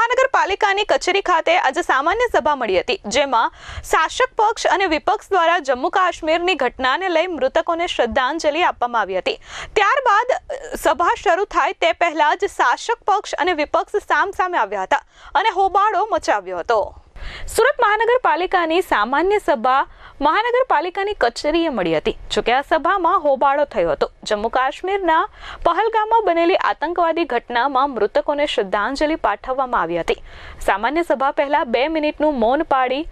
મહાનગરપાલિકાની કચેરી ખાતે આજે સામાન્ય સભા મળી હતી, જેમાં શાસક પક્ષ અને વિપક્ષ દ્વારા જમ્મુ કાશ્મીરની ઘટનાને લઈ મૃતકોને શ્રદ્ધાંજલિ આપવામાં આવી હતી. ત્યારબાદ સભા શરૂ થાય તે પહેલા જ શાસક પક્ષ અને વિપક્ષ સામ સામે આવ્યા હતા અને હોબાળો મચાવ્યો હતો. સુરત મહાનગરપાલિકાની સામાન્ય સભા મહાનગરપાલિકાની કચેરીએ મળી હતી જોકે આ સભામાં હોબાળો થયો હતો. જમ્મુ કાશ્મીરના પહલગામમાં બનેલી આતંકવાદી ઘટનામાં મૃતકોને શ્રદ્ધાંજલિ પાઠવવામાં આવી હતી. સામાન્ય સભા પહેલા બે મિનિટનું મૌન પાડી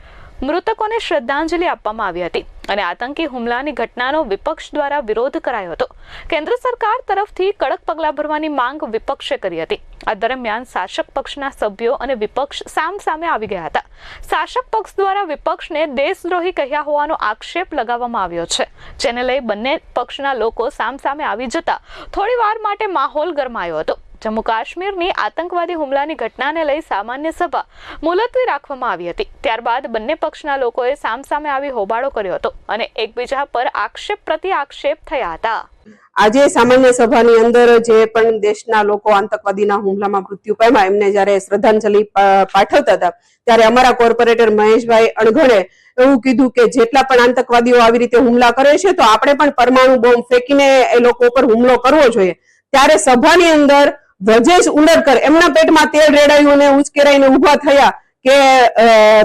મૃતકોને શ્રદ્ધાંજલિ આપવામાં આવી હતી અને આતંકી હુમલાની ઘટનાનો વિપક્ષ દ્વારા વિરોધ કરાયો હતો. કેન્દ્ર સરકાર તરફથી કડક પગલાં ભરવાની માંગ વિપક્ષે કરી હતી. આ દરમિયાન શાસક પક્ષના સભ્યો અને વિપક્ષ સામ સામે આવી ગયા હતા. શાસક પક્ષ દ્વારા વિપક્ષને દેશદ્રોહી કહ્યા હોવાનો આક્ષેપ લગાવવામાં આવ્યો છે. જેને લઈ બંને પક્ષના લોકો સામ સામે આવી જતા થોડી વાર માટે માહોલ ગરમાયો હતો. જમ્મુ કાશ્મીરની આતંકવાદી હુમલાની ઘટનાને લઈ સામાન્ય સભા મુલતવી રાખવામાં આવી હતી. ત્યારબાદ બંને પક્ષના લોકોએ સામસામે આવી હોબાળો કર્યો હતો અને એકબીજા પર આક્ષેપ પ્રતિ આક્ષેપ થયા હતા. આજે સામાન્ય સભાની અંદર જે પણ દેશના લોકો આતંકવાદીના હુમલામાં મૃત્યુ પામ્યા, એમને જ્યારે શ્રદ્ધાંજલિ પાઠવતા હતા, ત્યારે અમારા કોર્પોરેટર મહેશભાઈ અણઘડે એવું કીધું કે જેટલા પણ આતંકવાદીઓ આવી રીતે હુમલા કરે છે, તો આપણે પણ પરમાણુ બોમ્બ ફેંકીને એ લોકો ઉપર હુમલો કરવો જોઈએ. ત્યારે સભાની અંદર વ્રજેશ ઉંડરકર એમના પેટમાં તેલ રેડાયું અને ઉશ્કેરાઈને ઊભા થયા કે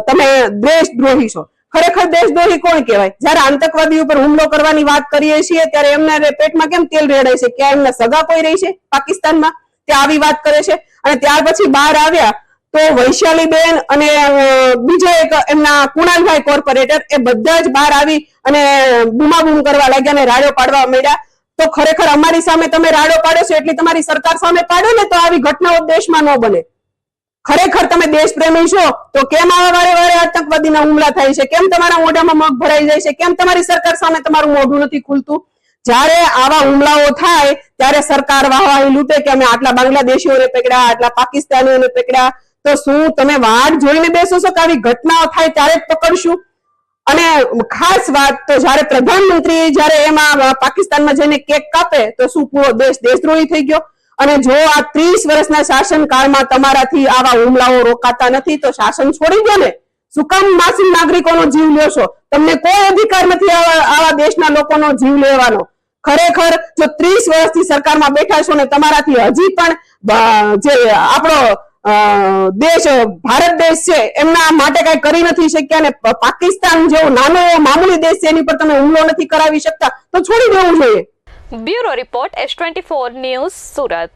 તમે દેશદ્રોહી છો. ખરેખર દેશદ્રોહી કોણ કહેવાય? જ્યારે આતંકવાદી ઉપર હુમલો કરવાની વાત કરીએ છીએ, ત્યારે એમના પેટમાં કેમ તેલ રેડાય છે? ક્યાં એમના સગા કોઈ રહી છે? પાકિસ્તાનમાં? તે આવી વાત કરે છે. અને ત્યાર પછી બહાર આવ્યા તો વૈશાલીબેન અને બીજો એક એમના કુણાલભાઈ કોર્પોરેટર એ બધા જ બહાર આવી અને બૂમાબૂમ કરવા લાગ્યા અને રાડો પાડવા માંડ્યા. તો ખરેખર અમારી સામે તમે રાડો પાડો છો એટલી તમારી સરકાર સામે પાડો ને તો આવી ઘટનાઓ દેશમાં ન બને. ખરેખર તમે દેશ પ્રેમી છો, તો કેમ આવા વારે વારે આતંકવાદીના હુમલા થાય છે? કેમ તમારા મોઢામાં મગ ભરાઈ જાય છે? કેમ તમારી સરકાર સામે તમારું મોઢું નથી ખુલતું? જ્યારે આવા હુમલાઓ થાય, ત્યારે સરકાર વાહવાહી લૂંટે કે અમે આટલા બાંગ્લાદેશીઓને પકડ્યા, આટલા પાકિસ્તાનીઓને પકડ્યા. તો શું તમે વાડ જોઈને બેસો છો કે આવી ઘટનાઓ થાય ત્યારે જ પકડશું? અને ખાસ વાત તો જયારે પ્રધાનમંત્રી જયારે એમાં પાકિસ્તાનમાં જઈને કેક કાપે, તો શું પૂરો દેશ દેશદ્રોહી થઈ ગયો? અને જો આ ત્રીસ વર્ષના શાસન કાળમાં તમારાથી આવા હુમલાઓ રોકાતા નથી, તો શાસન છોડી દો ને. શું કામ નાગરિકોનો જીવ છો તમને કોઈ અધિકાર નથી આવા દેશના લોકોનો જીવ લેવાનો. ખરેખર, જો ત્રીસ વર્ષથી સરકારમાં બેઠા છો ને, તમારાથી હજી પણ જે આપણો દેશ, ભારત દેશ છે, એમના માટે કઈ કરી નથી શક્યા ને પાકિસ્તાન જેવો નાનો મામૂલી દેશ છે, એની પર તમે હુમલો નથી કરાવી શકતા, તો છોડી દેવું જોઈએ. Bureau report S twenty four news Surat.